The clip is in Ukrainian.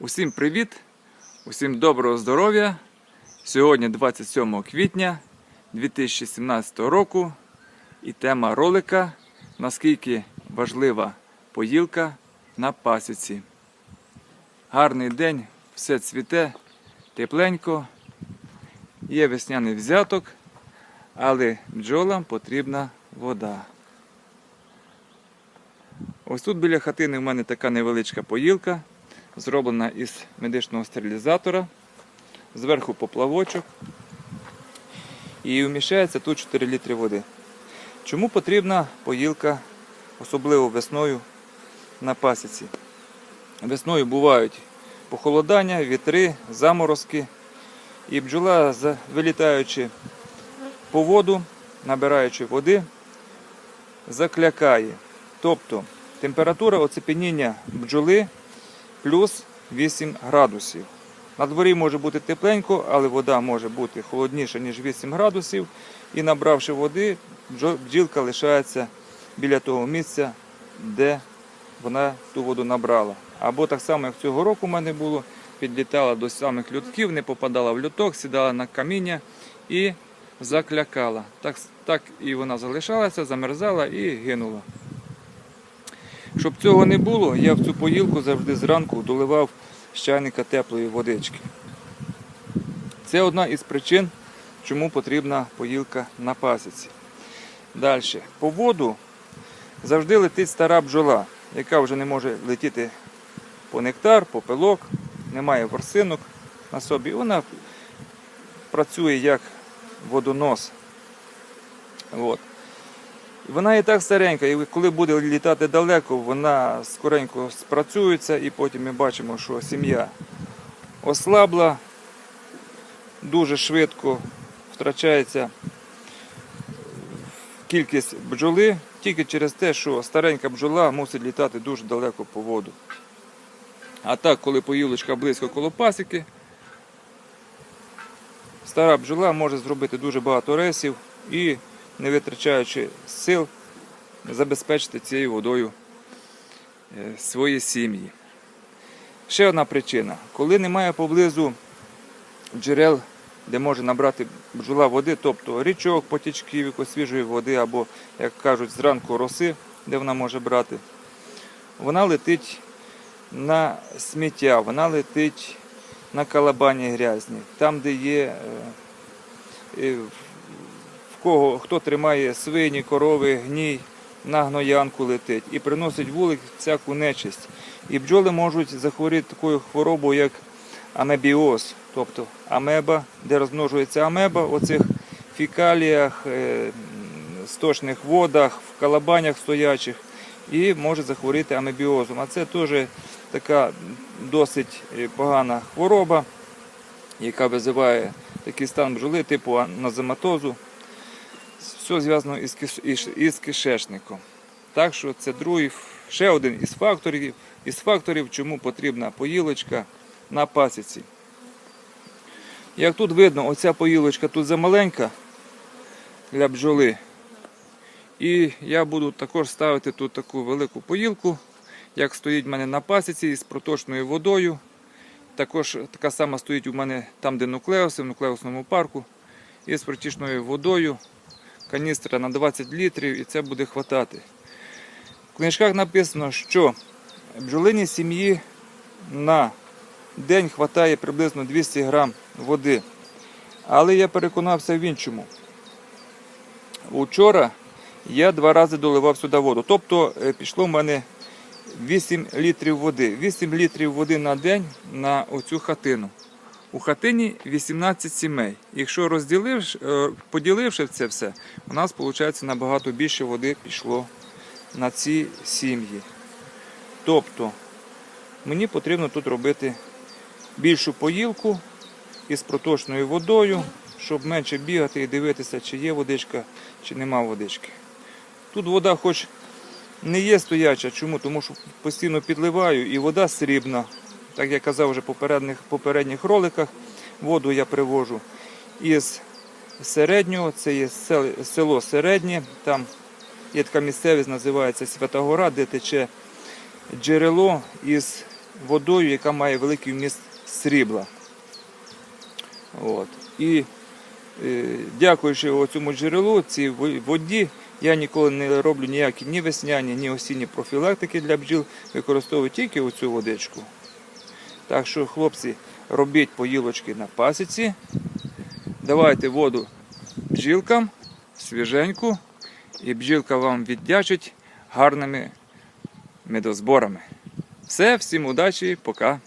Усім привіт! Усім доброго здоров'я! Сьогодні 27 квітня 2017 року і тема ролика наскільки важлива поїлка на пасіці. Гарний день, все цвіте, тепленько, є весняний взяток, але бджолам потрібна вода. Ось тут біля хатини в мене така невеличка поїлка, зроблена із медичного стерилізатора. Зверху поплавочок. І вміщається тут 4 літри води. Чому потрібна поїлка, особливо весною на пасіці? Весною бувають похолодання, вітри, заморозки. І бджола, вилітаючи по воду, набираючи води, заклякає. Тобто температура оцепеніння бджоли плюс 8 градусів. На дворі може бути тепленько, але вода може бути холодніша, ніж 8 градусів. І набравши води, бджілка лишається біля того місця, де вона ту воду набрала. Або так само, як цього року в мене було, підлітала до самих льотків, не попадала в льоток, сідала на каміння і заклякала. Так, так і вона залишалася, замерзала і гинула. Щоб цього не було, я в цю поїлку завжди зранку доливав з чайника теплої водички. Це одна із причин, чому потрібна поїлка на пасіці. Далі. По воду завжди летить стара бджола, яка вже не може летіти по нектар, по пилок, немає ворсинок на собі. Вона працює як водонос. От. Вона і так старенька, і коли буде літати далеко, вона скоренько спрацюється, і потім ми бачимо, що сім'я ослабла, дуже швидко втрачається кількість бджоли тільки через те, що старенька бджола мусить літати дуже далеко по воду. А так, коли поїлочка близько коло пасіки, стара бджола може зробити дуже багато ресів і, не витрачаючи сил, забезпечити цією водою е, свої сім'ї. Ще одна причина. Коли немає поблизу джерел, де може набрати бджола води, тобто річок, потічків, свіжої води, або, як кажуть, зранку роси, де вона може брати, вона летить на сміття, вона летить на калабані грязні, там, де є е, в кого хто тримає свині, корови, гній, на гноянку летить і приносить вулик всяку нечисть. І бджоли можуть захворіти такою хворобою, як амебіоз, тобто амеба, де розмножується амеба, у цих фікаліях, е, сточних водах, в калабанях стоячих, і може захворіти амебіозом. А це теж така досить е, погана хвороба, яка визиває такий стан бджоли, типу анозематозу. Все зв'язано із, із, кишечником. Так що це другий, ще один із факторів, із факторів, чому потрібна поїлочка на пасіці. Як тут видно, оця поїлочка тут замаленька для бджоли. І я буду також ставити тут таку велику поїлку, як стоїть в мене на пасіці із проточною водою. Також така сама стоїть у мене там, де нуклеуси, в нуклеусному парку, із протічною водою каністра на 20 літрів і це буде хватати. В книжках написано, що бджолині сім'ї на день хватає приблизно 200 грам води. Але я переконався в іншому. Учора я два рази доливав сюди воду. Тобто е, пішло в мене 8 літрів води. 8 літрів води на день на оцю хатину. У хатині 18 сімей. Якщо е, поділивши це все, у нас виходить набагато більше води пішло на ці сім'ї. Тобто мені потрібно тут робити більшу поїлку із проточною водою, щоб менше бігати і дивитися, чи є водичка, чи нема водички. Тут вода хоч не є стояча. Чому? Тому що постійно підливаю і вода срібна. Так я казав вже в попередніх, попередніх роликах, воду я привожу із середнього, це є село Середнє, там є така місцевість, називається Свята Гора, де тече джерело із водою, яка має великий вміст срібла. От. І е, дякуючи цьому джерелу, цій воді, я ніколи не роблю ніякі ні весняні, ні осінні профілактики для бджіл, використовую тільки оцю водичку. Так що, хлопці, робіть поїлочки на пасіці, давайте воду бджілкам, свіженьку, і бджілка вам віддячить гарними медозборами. Все, всім удачі, пока.